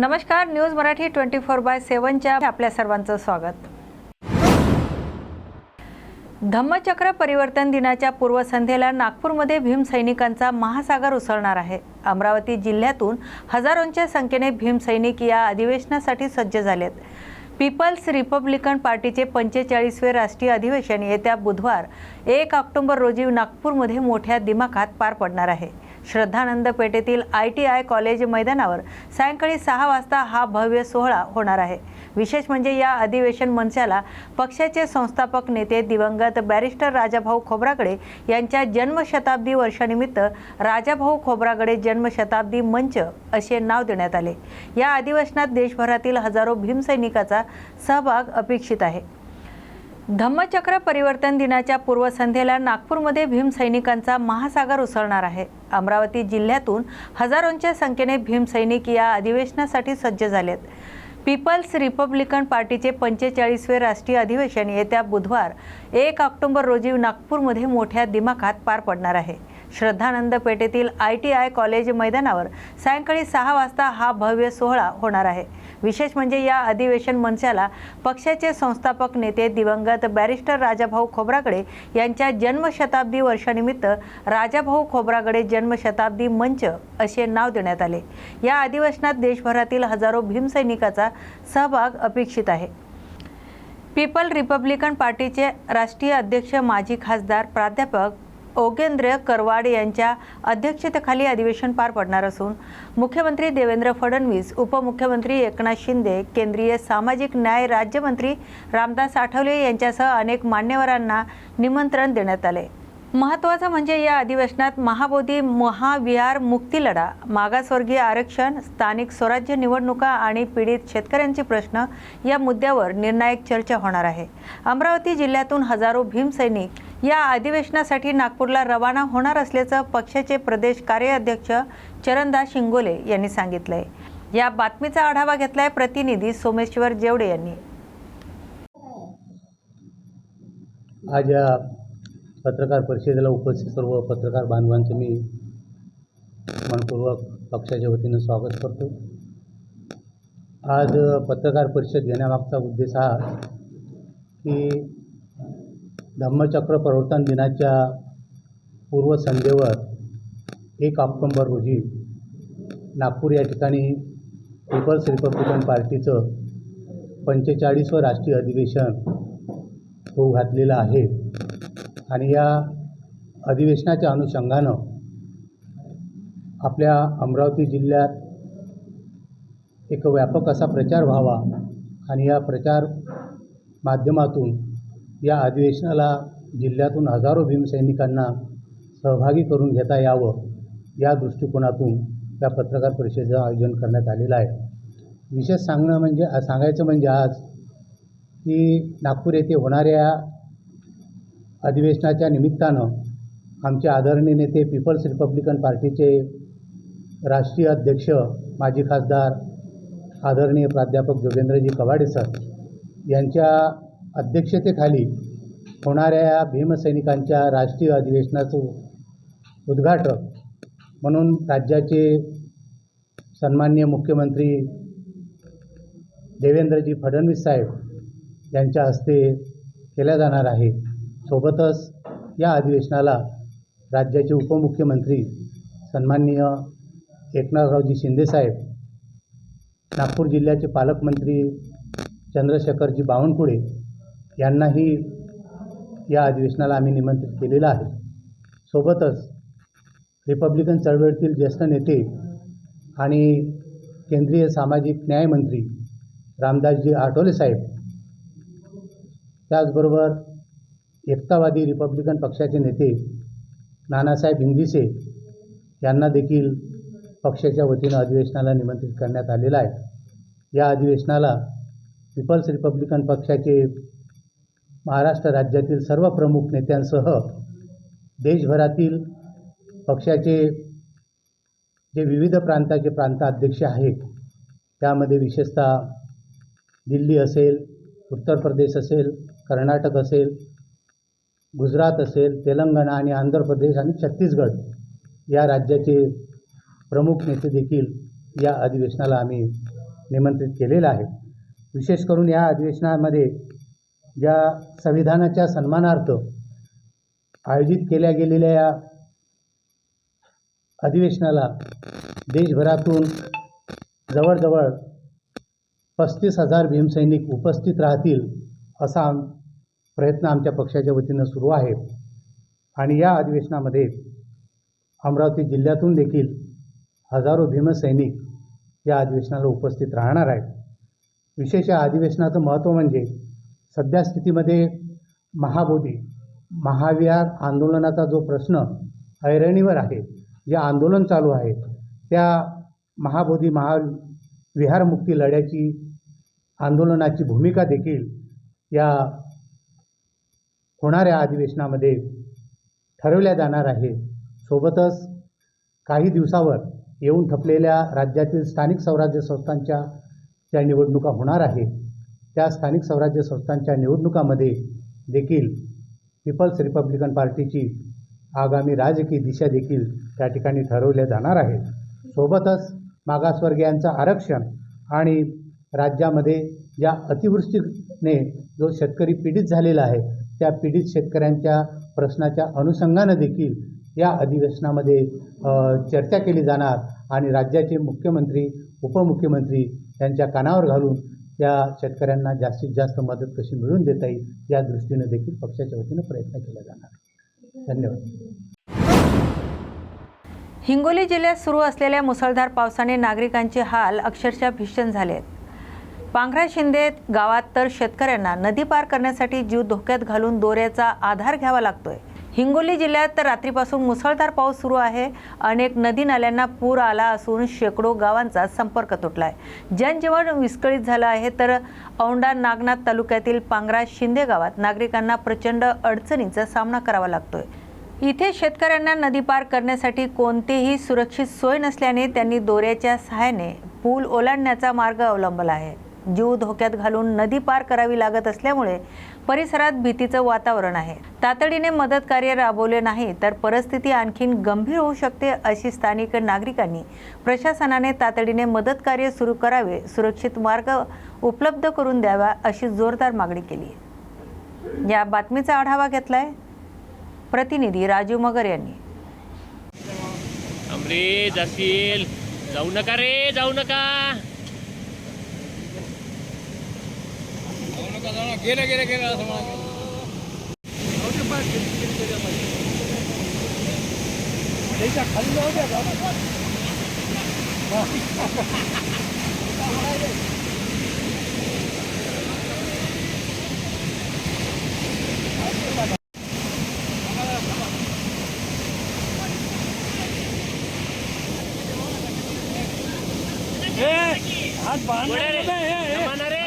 नमस्कार news Marathi twenty four by सेवनच्या आपल्या सर्वांचं स्वागत. धम्मचक्र परिवर्तन दिनाच्या पूर्वसंध्येला नागपूरमध्ये भीम सैनिकांचा महासागर उसळणार आहे. अमरावती जिल्ह्यातून हजारोंच्या संख्येने भीमसैनिक या अधिवेशनासाठी सज्ज झालेत. पीपल्स रिपब्लिकन पार्टीचे पंचेचाळीसवे राष्ट्रीय अधिवेशन येत्या बुधवार एक ऑक्टोबर रोजी नागपूरमध्ये मोठ्या दिमाखात पार पडणार आहे. श्रद्धानंद पेठेतील आय टी आय कॉलेज मैदानावर सायंकाळी सहा वाजता हा भव्य सोहळा होणार आहे. विशेष म्हणजे या अधिवेशन मंचाला पक्षाचे संस्थापक नेते दिवंगत बॅरिस्टर राजाभाऊ खोब्रागडे यांच्या जन्मशताब्दी वर्षानिमित्त राजाभाऊ खोब्रागडे जन्मशताब्दी मंच असे नाव देण्यात आले. या अधिवेशनात देशभरातील हजारो भीमसैनिकाचा सहभाग अपेक्षित आहे. धम्मचक्र परिवर्तन दिनाच्या पूर्वसंध्येला नागपूरमध्ये भीमसैनिकांचा महासागर उसळणार आहे. अमरावती जिल्ह्यातून हजारोंच्या संख्येने भीमसैनिक या अधिवेशनासाठी सज्ज झालेत. पीपल्स रिपब्लिकन पार्टीचे पंचेचाळीसवे राष्ट्रीय अधिवेशन येत्या बुधवार एक ऑक्टोबर रोजी नागपूरमध्ये मोठ्या दिमाखात पार पडणार आहे. श्रद्धानंद पेठेतील आय टी आय कॉलेज मैदानावर सायंकाळी सहा वाजता हा भव्य सोहळा होणार आहे. विशेष म्हणजे या अधिवेशन मंचाला पक्षाचे संस्थापक नेते दिवंगत बॅरिस्टर राजाभाऊ खोब्रागडे यांच्या जन्मशताब्दी वर्षानिमित्त राजाभाऊ खोब्रागडे जन्मशताब्दी मंच असे नाव देण्यात आले. या अधिवेशनात देशभरातील हजारो भीमसैनिकाचा सहभाग अपेक्षित आहे. पीपल रिपब्लिकन पार्टीचे राष्ट्रीय अध्यक्ष माजी खासदार प्राध्यापक ओगेंद्र करवाड यांच्या अध्यक्षतेखाली अधिवेशन पार पडणार असून मुख्यमंत्री देवेंद्र फडणवीस उपमुख्यमंत्री एकनाथ शिंदे केंद्रीय सामाजिक न्याय राज्यमंत्री रामदास आठवले यांच्यासह अनेक मान्यवरांना निमंत्रण देण्यात आले. महत्त्वाचं म्हणजे या अधिवेशनात महाबोधी महाविहार मुक्ती लढा मागासवर्गीय आरक्षण स्थानिक स्वराज्य निवडणुका आणि पीडित शेतकऱ्यांचे प्रश्न या मुद्द्यावर निर्णायक चर्चा होणार आहे. अमरावती जिल्ह्यातून हजारो भीमसैनिक या अधिवेशनासाठी नागपूरला रवाना होणार असल्याचं पक्षाचे प्रदेश कार्याध्यक्ष चरणदास शिंगोले यांनी सांगितलंय. या बातमीचा आढावा घेतलाय प्रतिनिधी सोमेश्वर जेवडे यांनी. आज पत्रकार परिषदेला उपस्थित सर्व पत्रकार बांधवांचं मी मनपूर्वक पक्षाच्या वतीनं स्वागत करतो. आज पत्रकार परिषद घेण्यामागचा उद्देश हा की धम्मचक्र प्रवर्तन दिनाच्या पूर्वसंध्येवर एक ऑक्टोंबर रोजी नागपूर या ठिकाणी पीपल्स रिपब्लिकन पार्टीचं पंचेचाळीसवं राष्ट्रीय अधिवेशन होऊ घातलेलं आहे. आणि या अधिवेशनाच्या अनुषंगानं आपल्या अमरावती जिल्ह्यात एक व्यापक असा प्रचार व्हावा आणि या प्रचार माध्यमातून या अधिवेशनाला जिल्ह्यातून हजारो भीमसैनिकांना सहभागी करून घेता यावं या दृष्टिकोनातून या पत्रकार परिषदेचं आयोजन करण्यात आलेलं आहे. विशेष सांगणं म्हणजे सांगायचं म्हणजे आज की नागपूर येथे होणाऱ्या अधिवेशनाच्या निमित्तानं आमचे आदरणीय नेते पीपल्स रिपब्लिकन पार्टीचे राष्ट्रीय अध्यक्ष माजी खासदार आदरणीय प्राध्यापक जोगेंद्रजी कवाडे सर यांच्या अध्यक्षतेखाली होणाऱ्या या भीमसैनिकांच्या राष्ट्रीय अधिवेशनाचं उद्घाटक म्हणून राज्याचे सन्माननीय मुख्यमंत्री देवेंद्रजी फडणवीस साहेब यांच्या हस्ते केल्या जाणार आहे. सोबतच या अधिवेशनाला राज्याचे उपमुख्यमंत्री सन्माननीय एकनाथरावजी शिंदेसाहेब नागपूर जिल्ह्याचे पालकमंत्री चंद्रशेखरजी बावनकुळे यांनाही या अधिवेशनाला आम्ही निमंत्रित केलेलं आहे. सोबतच रिपब्लिकन चळवळीतील ज्येष्ठ नेते आणि केंद्रीय सामाजिक न्यायमंत्री रामदासजी आठवले साहेब त्याचबरोबर एकतावादी रिपब्लिकन पक्षाचे नेते नानासाहेब इंदिसे यांना देखील पक्षाच्या वतीनं अधिवेशनाला निमंत्रित करण्यात आलेलं आहे. या अधिवेशनाला पीपल्स रिपब्लिकन पक्षाचे महाराष्ट्र राज्यातील सर्व प्रमुख नेत्यांसह देशभरातील पक्षाचे जे विविध प्रांताचे प्रांताध्यक्ष आहेत त्यामध्ये विशेषतः दिल्ली असेल उत्तर प्रदेश असेल कर्नाटक असेल गुजरात असेल तेलंगणा आणि आंध्र प्रदेश आणि छत्तीसगड या राज्याचे प्रमुख नेते देखील या अधिवेशनाला आम्ही निमंत्रित केलेलं आहे. विशेष करून या अधिवेशनामध्ये ज्या संविधानाच्या सन्मानार्थ आयोजित केल्या गेलेल्या या अधिवेशनाला देशभरातून जवळजवळ पस्तीस हजार भीमसैनिक उपस्थित राहतील असा प्रयत्न आमच्या पक्षाच्या वतीनं सुरू आहे आणि या अधिवेशनामध्ये अमरावती जिल्ह्यातून देखील हजारो भीमसैनिक या अधिवेशनाला उपस्थित राहणार आहेत. विशेष या अधिवेशनाचं महत्त्व म्हणजे सध्या स्थितीमध्ये महाबोधी महाविहार आंदोलनाचा जो प्रश्न ऐरणीवर आहे जे आंदोलन चालू आहे त्या महाबोधी महाविहारमुक्ती लढ्याची आंदोलनाची भूमिका देखील या होणाऱ्या अधिवेशनामध्ये ठरवल्या जाणार आहे सोबतच काही दिवसावर येऊन ठपलेल्या राज्यातील स्थानिक स्वराज्य संस्थांच्या ज्या निवडणुका होणार आहेत. त्या स्थानिक स्वराज्य संस्थांच्या निवडणुकामध्ये देखील पीपल्स रिपब्लिकन पार्टीची आगामी राजकीय दिशा देखील त्या ठिकाणी ठरवल्या जाणार आहेत. सोबतच मागासवर्गीयांचं आरक्षण आणि राज्यामध्ये ज्या अतिवृष्टीने जो शेतकरी पीडित झालेला आहे त्या पीडित शेतकऱ्यांच्या प्रश्नाच्या अनुषंगानं देखील या अधिवेशनामध्ये चर्चा केली जाणार आणि राज्याचे मुख्यमंत्री उपमुख्यमंत्री त्यांच्या कानावर घालून त्या शेतकऱ्यांना जास्तीत जास्त मदत कशी मिळवून देता येईल या दृष्टीनं देखील पक्षाच्या वतीनं प्रयत्न केला जाणार. धन्यवाद. हिंगोली जिल्ह्यात सुरू असलेल्या मुसळधार पावसाने नागरिकांचे हाल अक्षरशः भीषण झाले आहेत पांघरा शिंदे गावात तर शेतकऱ्यांना नदी पार करण्यासाठी जीव धोक्यात घालून दोऱ्याचा आधार घ्यावा लागतोय. हिंगोली जिल्ह्यात तर रात्रीपासून मुसळधार पाऊस सुरू आहे. अनेक नदी नाल्यांना पूर आला असून शेकडो गावांचा संपर्क तुटला आहे जनजीवन विस्कळीत झालं आहे तर औंढा नागनाथ तालुक्यातील पांगरा शिंदे गावात नागरिकांना प्रचंड अडचणीचा सामना करावा लागतोय. इथे शेतकऱ्यांना नदी पार करण्यासाठी कोणतीही सुरक्षित सोय नसल्याने त्यांनी दोऱ्याच्या सहाय्याने पूल ओलांडण्याचा मार्ग अवलंबला आहे. जीव धोक्यात घालून नदी पार करावी लागत असल्यामुळे परिसरात भीतीचं वातावरण आहे. तातडीने मदत कार्य राबवले नाही तर परिस्थिती आणखीन गंभीर होऊ शकते अशी स्थानिक नागरिकांनी प्रशासनाने तातडीने मदत कार्य सुरू करावे सुरक्षित मार्ग उपलब्ध करून द्यावा अशी जोरदार मागणी केली आहे. या बातमीचा आढावा घेतलाय प्रतिनिधी राजू मगर यांनी. जाऊ नका रे जाऊ नका. गेलं गेलं गेलं असं म्हणा. त्याच्याखाली जाऊ द्या, हात बांध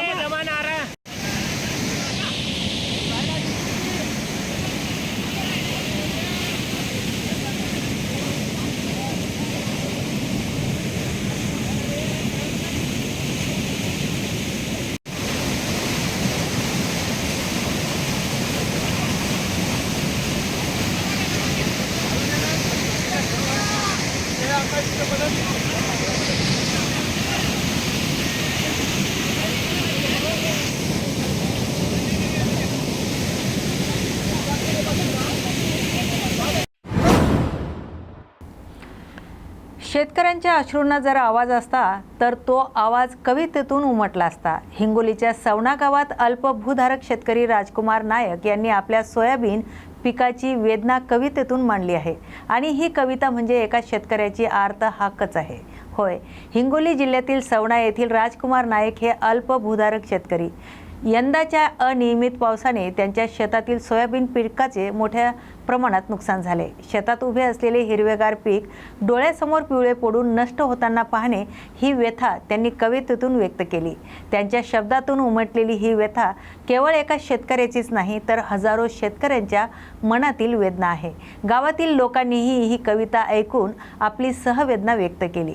शेतकऱ्यांच्या अश्रूंना जर आवाज असता तर तो आवाज कवितेतून उमटला असता. हिंगोलीच्या सवना गावात अल्पभूधारक शेतकरी राजकुमार नायक यांनी आपल्या सोयाबीन पिकाची वेदना कवितेतून मांडली आहे. आणि ही कविता म्हणजे एका शेतकऱ्याची आर्त हाकच आहे. होय हिंगोली जिल्ह्यातील सवना येथील राजकुमार नायक हे अल्पभूधारक शेतकरी. यंदाच्या अनियमित पावसाने त्यांच्या शेतातील सोयाबीन पिकाचे मोठ्या प्रमाणात नुकसान झाले. शेतात उभे असलेले हिरवेगार पीक डोळ्यासमोर पिवळे पडून नष्ट होताना पाहणे ही व्यथा त्यांनी कवितेतून व्यक्त केली. त्यांच्या शब्दातून उमटलेली ही व्यथा केवळ एका शेतकऱ्याचीच नाही तर हजारो शेतकऱ्यांच्या मनातील वेदना आहे. गावातील लोकांनीही ही कविता ऐकून आपली सहवेदना व्यक्त केली.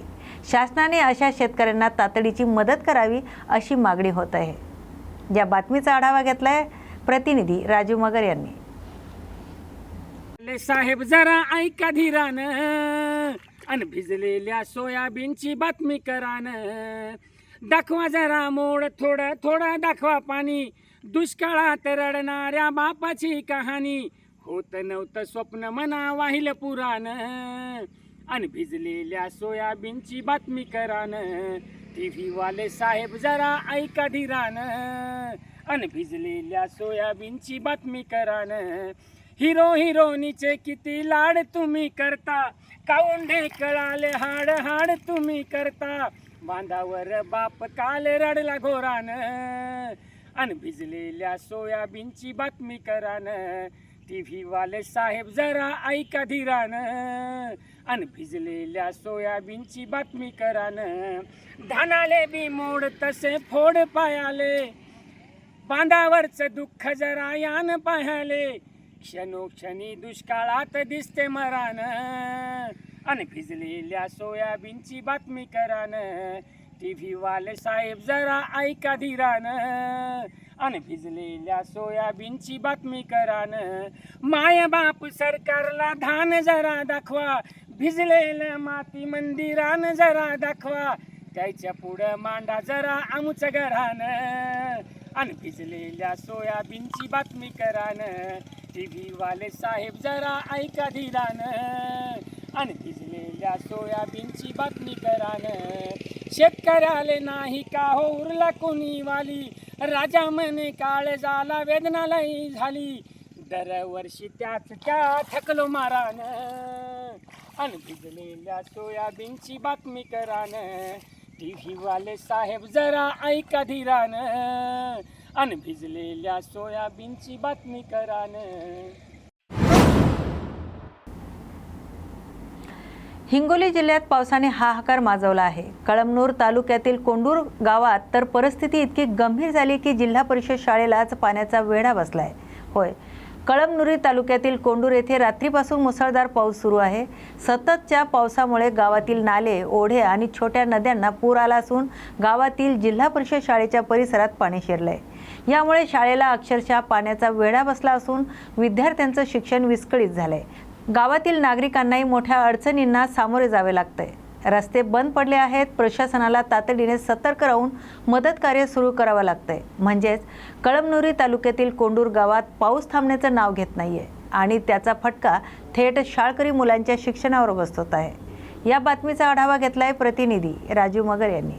शासनाने अशा शेतकऱ्यांना तातडीची मदत करावी अशी मागणी होत आहे. या बातमीचा आढावा घेतलाय प्रतिनिधी राजू मगर यांनी. साहेब जरा ऐका धीरान अन भिजलेल्या सोयाबीनची बातमी करान. दाखवा जरा मोड थोडं थोडं दाखवा पाणी. दुष्काळात रडणाऱ्या बापाची कहाणी. होत नव्हतं स्वप्न मना वाहिलं पुराण. अन भिजलेल्या सोयाबीनची बातमी करान. टीव्ही वाले साहेब जरा ऐका ढिरान अन भिजलेल्या सोयाबीनची बातमी करान हिरो हिरोनीचे किती लाड तुम्ही करता? काऊन ढेकळाले हाड हाड तुम्ही करता? बांधावर बाप काल रडला घोरान अन भिजलेल्या सोयाबीनची बातमी करान टी वाले साहेब जरा ऐका धीरानं अन भिजलेल्या सोयाबीनची बातमी करान. धानाले बी मोड तसे फोड पायाले बांधावरचं दुःख जरा यान पाहाले. क्षणोक्षणी दुष्काळात दिसते मरान आणि भिजलेल्या सोयाबीनची बातमी करान. टी वाले साहेब जरा ऐका धीरानं आणि भिजलेल्या सोयाबीनची बातमी करान. माय बाप सरकारला धान जरा दाखवा भिजलेलं माती मंदिरान जरा दाखवा त्याच्या पुढं मांडा जरा आमचं घरान. आणि भिजलेल्या सोयाबीनची बातमी करान. टीव्ही वाले साहेब जरा ऐका धीरान आणि भिजलेल्या सोयाबीनची बातमी करान. शेतकऱ्याले नाही का हो उरला कोणी वाली राजा म्हणे काळ झाला वेदनालाही झाली. दरवर्षी त्याच त्या थकलो मारान. आणि भिजलेल्या सोयाबीनची बातमी करान. टी व्हीवाले साहेब जरा ऐका धीरान. आणि भिजलेल्या सोयाबीनची बातमी करान. हिंगोली जिल्ह्यात पावसाने हाहाकार माजवला आहे. कळमनूर तालुक्यातील कोंडूर गावात तर परिस्थिती इतकी गंभीर झाली की जिल्हा परिषद शाळेलाच पाण्याचा वेढा बसलाय. होय. कळमनुरी तालुक्यातील कोंडूर येथे रात्रीपासून मुसळधार पाऊस सुरू आहे. सततच्या पावसामुळे गावातील नाले ओढे आणि छोट्या नद्यांना पूर आला असून गावातील जिल्हा परिषद शाळेच्या परिसरात पाणी शिरलंय. यामुळे शाळेला अक्षरशः पाण्याचा वेढा बसला असून विद्यार्थ्यांचं शिक्षण विस्कळीत झालंय. गावातील नागरिकांनाही मोठ्या अडचणींना सामोरे जावे लागते. रस्ते बंद पडले आहेत प्रशासनाला तातडीने सतर्क राहून मदत कार्य सुरू करावं लागतंय म्हणजेच कळमनुरी तालुक्यातील कोंडूर गावात पाऊस थांबण्याचं नाव घेत नाहीये आणि त्याचा फटका थेट शाळकरी मुलांच्या शिक्षणावर बसत आहे. या बातमीचा आढावा घेतलाय प्रतिनिधी राजू मगर यांनी.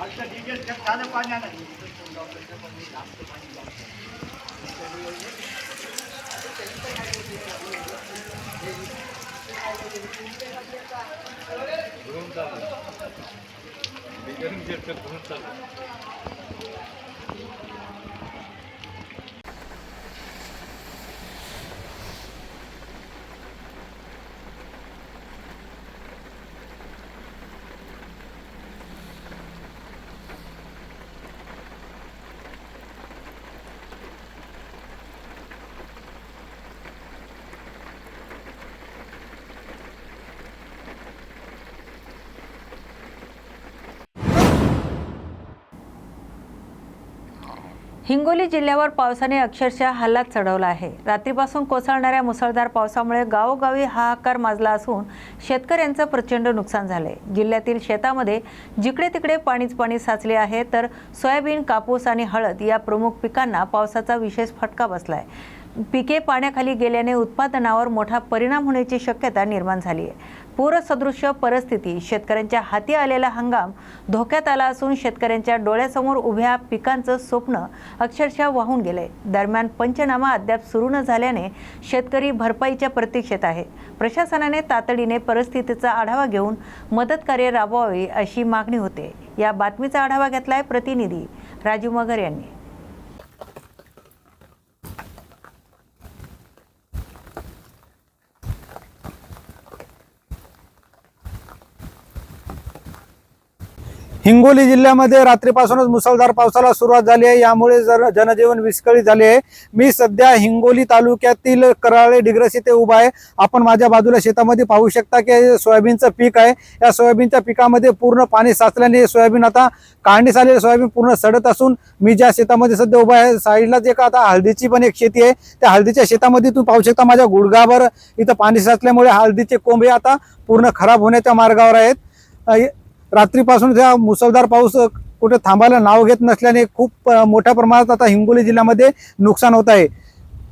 अच्छा ठीक आहे जग झालं पाणी आलं घेऊन चालू घेऊन घेऊन चालू. हिंगोली जिल्ह्यावर पावसाने अक्षरशः हल्लात चढवला आहे. रात्रीपासून कोसळणाऱ्या मुसळधार पावसामुळे गावोगावी हाहाकार माजला असून शेतकऱ्यांचं प्रचंड नुकसान झालंय. जिल्ह्यातील शेतामध्ये जिकडे तिकडे पाणीच पाणी साचले आहे तर सोयाबीन कापूस आणि हळद या प्रमुख पिकांना पावसाचा विशेष फटका बसलाय. पिके पाण्याखाली गेल्याने उत्पादनावर मोठा परिणाम होण्याची शक्यता निर्माण झाली आहे. पूरसदृश्य परिस्थिती शेतकऱ्यांच्या हाती आलेला हंगाम धोक्यात आला असून शेतकऱ्यांच्या डोळ्यासमोर उभ्या पिकांचं स्वप्न अक्षरशः वाहून गेलंय. दरम्यान पंचनामा अद्याप सुरू न झाल्याने शेतकरी भरपाईच्या प्रतीक्षेत आहे. प्रशासनाने तातडीने परिस्थितीचा आढावा घेऊन मदत कार्य राबवावे अशी मागणी होते. या बातमीचा आढावा घेतलाय प्रतिनिधी राजू मगर यांनी. हिंगोली जिल्ह्यामध्ये रात्रीपासूनच मुसळधार पावसाला सुरुवात झाली आहे. यामुळे जर जनजीवन विस्कळीत झाले आहे. मी सध्या हिंगोली तालुक्यातील कराळे डिग्रस इथे उभा आहे. आपण माझ्या बाजूला शेतामध्ये पाहू शकता की सोयाबीनचं पीक आहे. या सोयाबीनच्या पिकामध्ये पूर्ण पाणी साचल्याने सोयाबीन आता काढणीस आलेले सोयाबीन पूर्ण सडत असून मी ज्या शेतामध्ये सध्या उभा आहे साईडलाच एक आता हळदीची पण एक शेती आहे. त्या हळदीच्या शेतामध्ये तुम्ही पाहू शकता माझ्या गुडघाभर इथं पाणी साचल्यामुळे हळदीचे कोंबे आता पूर्ण खराब होण्याच्या मार्गावर आहेत. रात्रीपासून त्या मुसळधार पाऊस कुठे थांबायला नाव घेत नसल्याने खूप मोठ्या प्रमाणात आता हिंगोली जिल्ह्यामध्ये नुकसान होत आहे.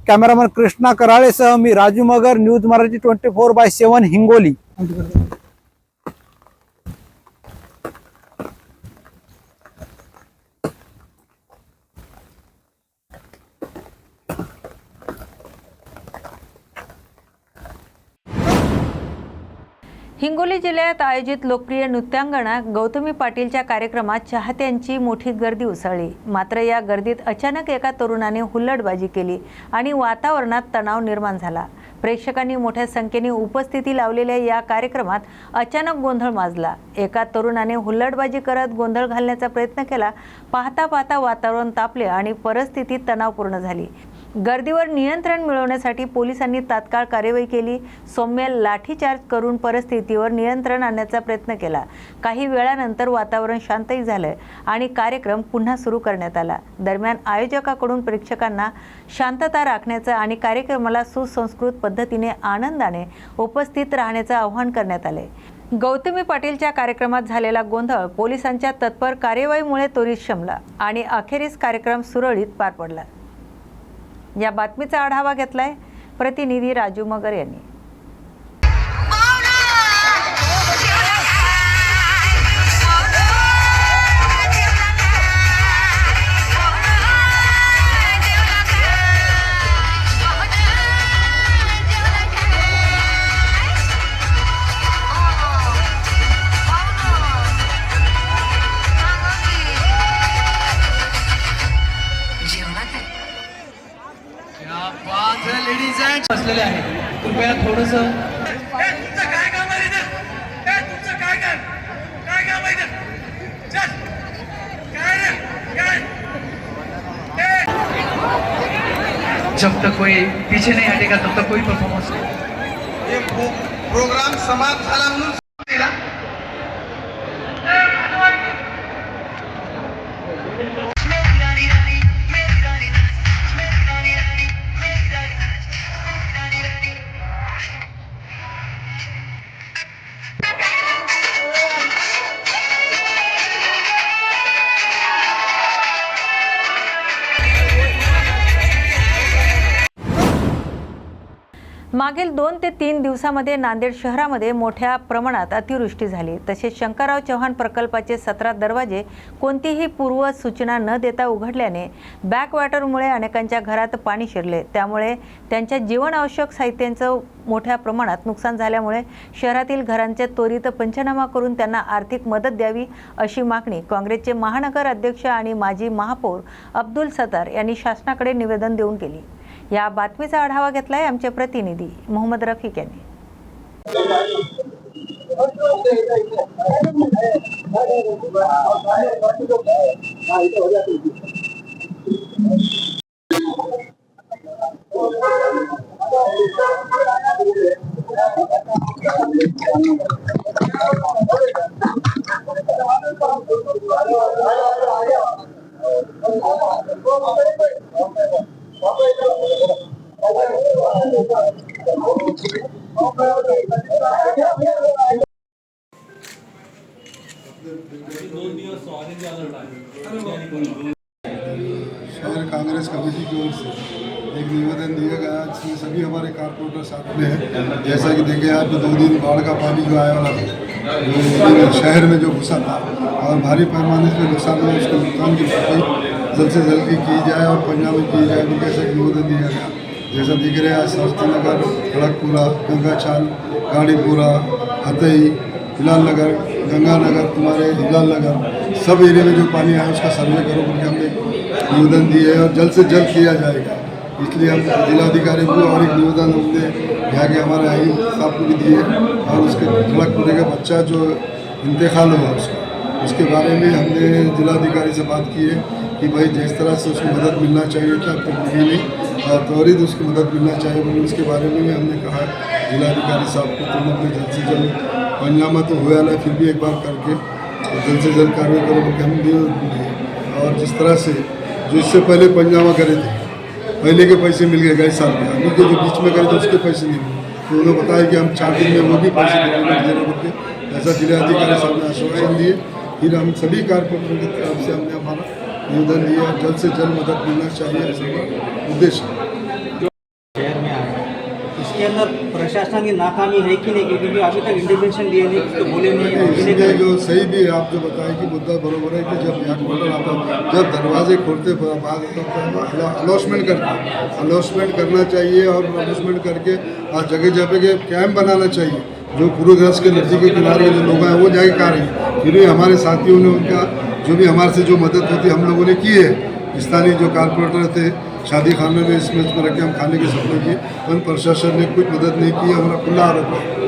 कॅमेरामन कृष्णा कराळेसह मी Raju Magar news Marathi twenty four by seven Hingoli. Hingoli जिल्ह्यात आयोजित लोकप्रिय नृत्यांगणा गौतमी पाटीलच्या कार्यक्रमात चाहत्यांची मोठी गर्दी उसळली. मात्र या गर्दीत अचानक एका तरुणाने हुल्लडबाजी केली आणि वातावरणात तणाव निर्माण झाला. प्रेक्षकांनी मोठ्या संख्येने उपस्थिती लावलेल्या या कार्यक्रमात अचानक गोंधळ माजला. एका तरुणाने हुल्लडबाजी करत गोंधळ घालण्याचा प्रयत्न केला. पाहता पाहता वातावरण तापले आणि परिस्थिती तणावपूर्ण झाली. गर्दीवर नियंत्रण मिळवण्यासाठी पोलिसांनी तात्काळ कार्यवाही केली. सौम्य लाठीचार्ज करून परिस्थितीवर नियंत्रण आणण्याचा प्रयत्न केला. काही वेळानंतर वातावरण शांतही झालं आणि कार्यक्रम पुन्हा सुरू करण्यात आला. दरम्यान आयोजकाकडून प्रेक्षकांना शांतता राखण्याचं आणि कार्यक्रमाला सुसंस्कृत पद्धतीने आनंदाने उपस्थित राहण्याचं आवाहन करण्यात आले गौतमी पाटीलच्या कार्यक्रमात झालेला गोंधळ पोलिसांच्या तत्पर कार्यवाहीमुळे त्वरित शमला आणि अखेरीस कार्यक्रम सुरळीत पार पडला. या बातमीचा आढावा घेतला आहे प्रतिनिधी राजू मगर यांनी. ए, जब तक कोई पीछे नहीं हटेगा तब तक कोई परफॉर्मेंस हे प्रो- प्रोग्राम समाप्त झाला म्हणून मागील दोन ते तीन दिवसामध्ये नांदेड शहरामध्ये मोठ्या प्रमाणात अतिवृष्टी झाली. तसेच शंकरराव चव्हाण प्रकल्पाचे सतरा दरवाजे कोणतीही पूर्व सूचना न देता उघडल्याने बॅकवॉटरमुळे अनेकांच्या घरात पाणी शिरले. त्यामुळे त्यांच्या जीवनावश्यक साहित्यांचं मोठ्या प्रमाणात नुकसान झाल्यामुळे शहरातील घरांचे त्वरित पंचनामा करून त्यांना आर्थिक मदत द्यावी अशी मागणी काँग्रेसचे महानगर अध्यक्ष आणि माजी महापौर अब्दुल सतार यांनी शासनाकडे निवेदन देऊन केली. या बातमीचा आढावा घेतलाय आमचे प्रतिनिधी मोहम्मद रफिक यांनी. शहर कांग्रेस कमेटी की ओर से एक निवेदन दिया गया जिसमें सभी हमारे कारपोरेटर साथ में हैं जैसा कि देखे आप, दो दिन बाढ़ का पानी जो आया वाला था शहर में जो घुसा था, और भारी पैमाने से नुकसान हुआ, उसके नुकसान की भरपाई जल्द से जल्द की जाए और पंजाब में की जाए, उनके एक निवेदन दिया गया जैसा दिख रहे हैं शास्त्री नगर खड़गपुरा गंगाचाल गाड़ीपुरा हतई हिलाल नगर गंगानगर तुम्हारे हिलाल नगर, सब एरिया में जो पानी आया उसका सर्वे करो करके हमने निवेदन दिए है और जल्द से जल्द किया जाएगा। इसलिए हम जिलाधिकारी को और एक निवेदन हमने यहाँ के हमारे आई साहब को भी दिए और उसके खड़गपुरे का बच्चा जो इंतकाल हुआ उसका। उसके बारे में हमने जिलाधिकारी से बात की है कि भाई जिस तरह से उसको मदद मिलना चाहिए था तक मिली नहीं त्वरित उसकी मदद मिलना चाहिए बोले, उसके बारे में भी हमने कहा। जिलाधिकारी साहब को तुम अपने जल्द से जल्द पंजामा तो हुआ ना, फिर भी एक बार करके और जल्द से जल्द कार्रवाई करो, क्योंकि हम भी और जिस तरह से, जो इससे पहले पंजामा करे थे, पहले के पैसे मिल गए गए साल में, अभी के जो बीच में करे थे, उसके पैसे नहीं मिले। तो उन्होंने बताया कि हम चार दिन में वो भी पैसे देने ऐसा जिलाधिकारी साहब ने आश्वासन दिए। फिर हम सभी कारपोरेटरों की तरफ़ से हमने हमारा निवेदन दिया जल्द से जल्द मदद मिलना चाहिए ऐसा उद्देश्य है। शहर में आ रहा है इसके अंदर प्रशासन की नाकामी है कि नहीं क्योंकि अभी तक इंटरवेंशन दिए नहीं तो बोले नहीं इसमें जो सही भी है आप जो बताए कि मुद्दा बरोबर है कि जब यहाँ होटल आता जब दरवाजे खोलते अलॉसमेंट करते अलॉसमेंट करना चाहिए और अलॉसमेंट करके और जगह जगह के कैंप बनाना चाहिए। जो पूर्वग्रस्त के नदी के किनारे जो लोग हैं वो जाके कहा रहे फिर भी हमारे साथियों ने उनका जो भी हमारे से जो मदद होती हम लोगों ने की है। स्थानीय जो कारपोरेटर थे शादी खाने में इसमें इसमें रख के हम खाने के सपने किए। पर प्रशासन ने कुछ मदद नहीं की हमारा खुला आरोप है।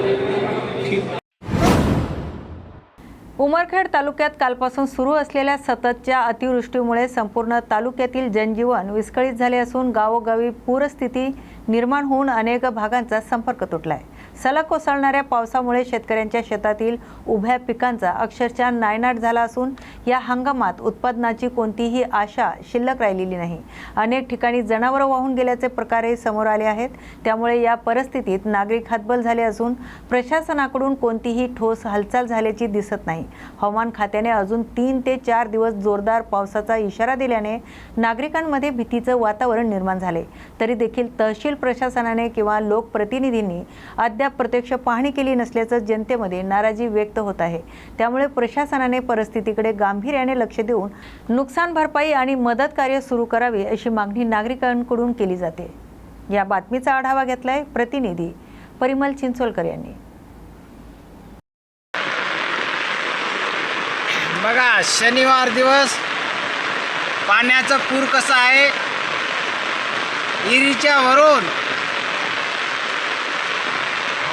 उमरखेड तालुक्यात कालपासून सुरू असलेल्या सततच्या अतिवृष्टीमुळे संपूर्ण तालुक्यातील जनजीवन विस्कळीत झाले असून गावोगावी पूरस्थिती निर्माण होऊन अनेक भागांचा संपर्क तुटलाय. सलग कोसळणाऱ्या पावसामुळे शेतकऱ्यांच्या शेतातील उभ्या पिकांचा अक्षरशः नायनाट झाला असून या हंगामात उत्पादनाची कोणतीही आशा शिल्लक राहिलेली नाही. अनेक ठिकाणी जनावरं वाहून गेल्याचे प्रकारही समोर आले आहेत. त्यामुळे या परिस्थितीत नागरिक हतबल झाले असून प्रशासनाकडून कोणतीही ठोस हालचाल झाल्याची दिसत नाही. हवामान खात्याने अजून तीन ते चार दिवस जोरदार पावसाचा इशारा दिल्याने नागरिकांमध्ये भीतीचं वातावरण निर्माण झाले. तरी देखील तहसील प्रशासनाने किंवा लोकप्रतिनिधींनी अद्याप प्रत्यक्ष पाहणी केली नसल्याचं जनतेमध्ये नाराजी व्यक्त होत आहे. त्यामुळे प्रशासनाने परिस्थितीकडे गांभीर्याने लक्ष देऊन नुकसान भरपाई आणि मदत कार्य सुरू करावे अशी मागणी नागरिकांकडून केली जाते. या बातमीचा आढावा घेतलाय प्रतिनिधी परिमल चिंचोलकर यांनी. बघा शनिवार दिवस पाण्याचा पूर कसा आहे? इरीच्या वरून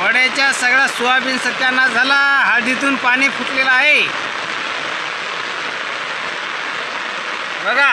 वड्याच्या सगळा सोयाबीन सत्यानाश झाला. हळदीतून पाणी फुटलेलं आहे. बघा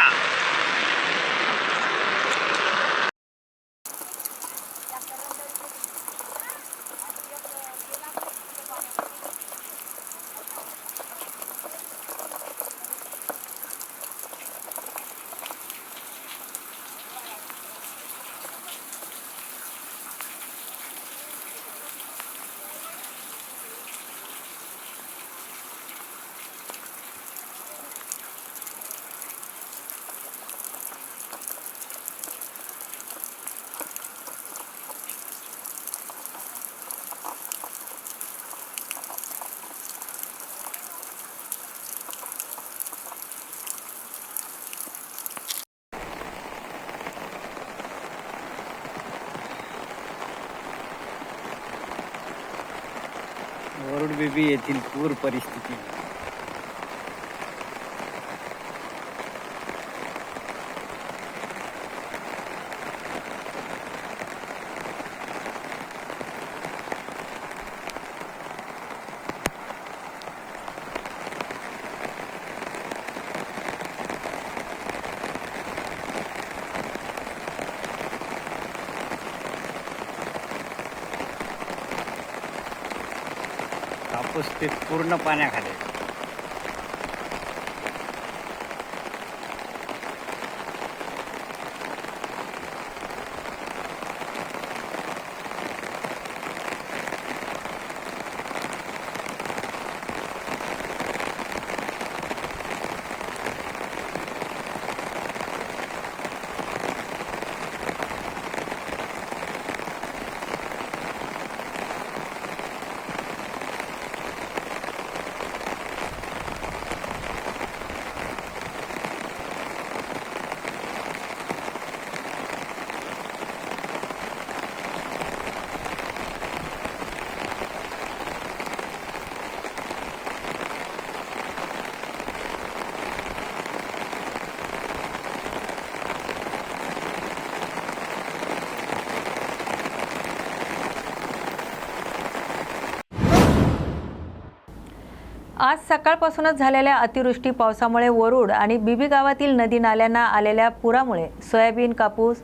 वरुड बेबी येथील पूर परिस्थिती कापूस ते पूर्ण पाण्याखाली आज सकाळपासूनच झालेल्या अतिवृष्टी पावसामुळे वरुड आणि बिबी गावातील नदी नाल्यांना आलेल्या पुरामुळे सोयाबीन कापूस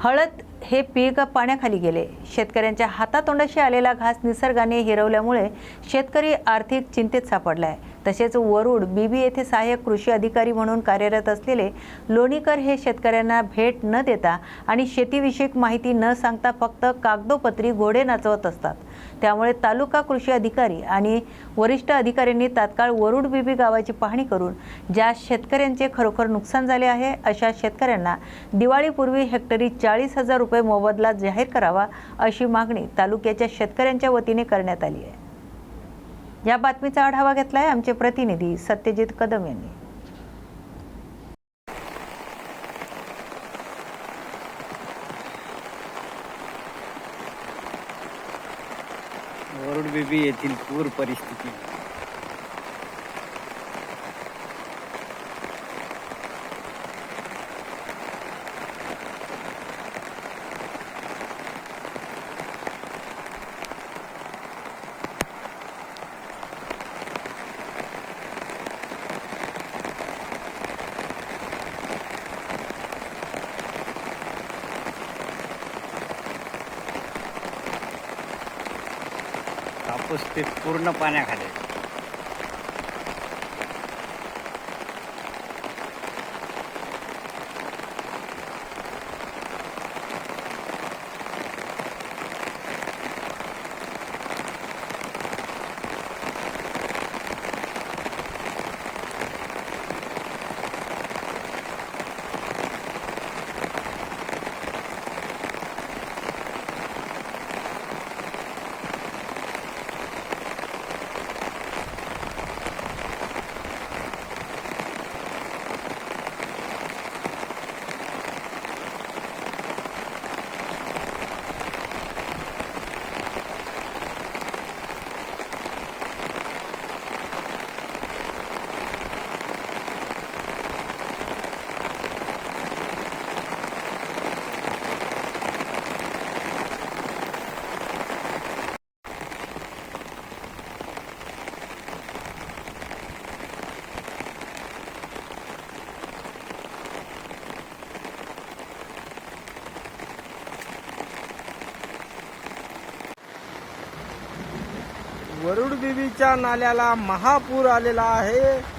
हळद हे पीक पाण्याखाली गेले. शेतकऱ्यांच्या हातातोंडाशी आलेला घास निसर्गाने हिरवल्यामुळे शेतकरी आर्थिक चिंतेत सापडला आहे तसेच वरुड बीबी येथे सहाय्यक कृषी अधिकारी म्हणून कार्यरत असलेले लोणीकर हे शेतकऱ्यांना भेट न देता आणि शेतीविषयक माहिती न सांगता फक्त कागदोपत्री घोडे नाचवत असतात. त्यामुळे तालुका कृषी अधिकारी आणि वरिष्ठ अधिकाऱ्यांनी तात्काळ वरुड बीबी गावाची पाहणी करून ज्या शेतकऱ्यांचे खरोखर नुकसान झाले आहे अशा शेतकऱ्यांना दिवाळीपूर्वी हेक्टरी चाळीस हजार रुपये मोबदला जाहीर करावा अशी मागणी तालुक्याच्या शेतकऱ्यांच्या वतीने करण्यात आली आहे. या बातमीचा आढावा घेतलाय आमचे प्रतिनिधी सत्यजित कदम यांनी. वरुड बेबी येथील पूर परिस्थिती कापूस ते पूर्ण पाण्याखाली. वरुड देवीच्या नाल्याला महापूर आलेला आहे.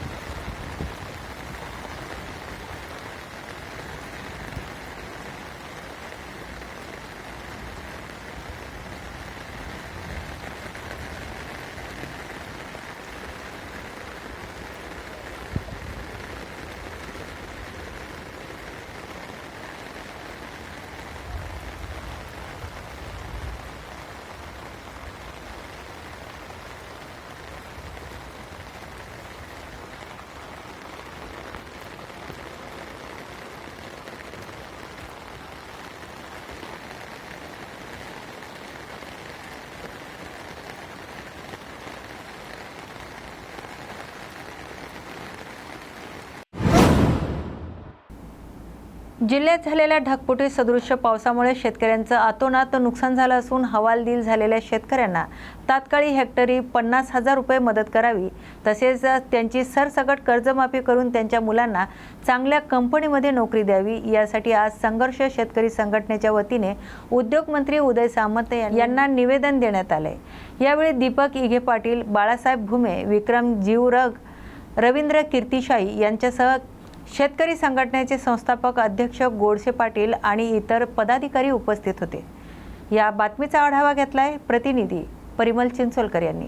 जिल्ह्यात झालेल्या ढगपुटी सदृश्य पावसामुळे शेतकऱ्यांचं आतोनात नुकसान झालं असून हवालदिल झालेल्या शेतकऱ्यांना तात्काळी हेक्टरी पन्नास हजार रुपये मदत करावी. तसेच त्यांची सरसकट कर्जमाफी करून त्यांच्या मुलांना चांगल्या कंपनीमध्ये नोकरी द्यावी. यासाठी आज संघर्ष शेतकरी संघटनेच्या वतीने उद्योगमंत्री उदय सामंत यांना निवेदन देण्यात आले यावेळी दीपक इघे पाटील बाळासाहेब भुमे विक्रम जीवरग रवींद्र कीर्तिशाही यांच्यासह शेतकरी संघटनेचे संस्थापक अध्यक्ष गोडसे पाटील आणि इतर पदाधिकारी उपस्थित होते. या बातमीचा आढावा घेतलाय प्रतिनिधी परिमल चिंचोलकर यांनी.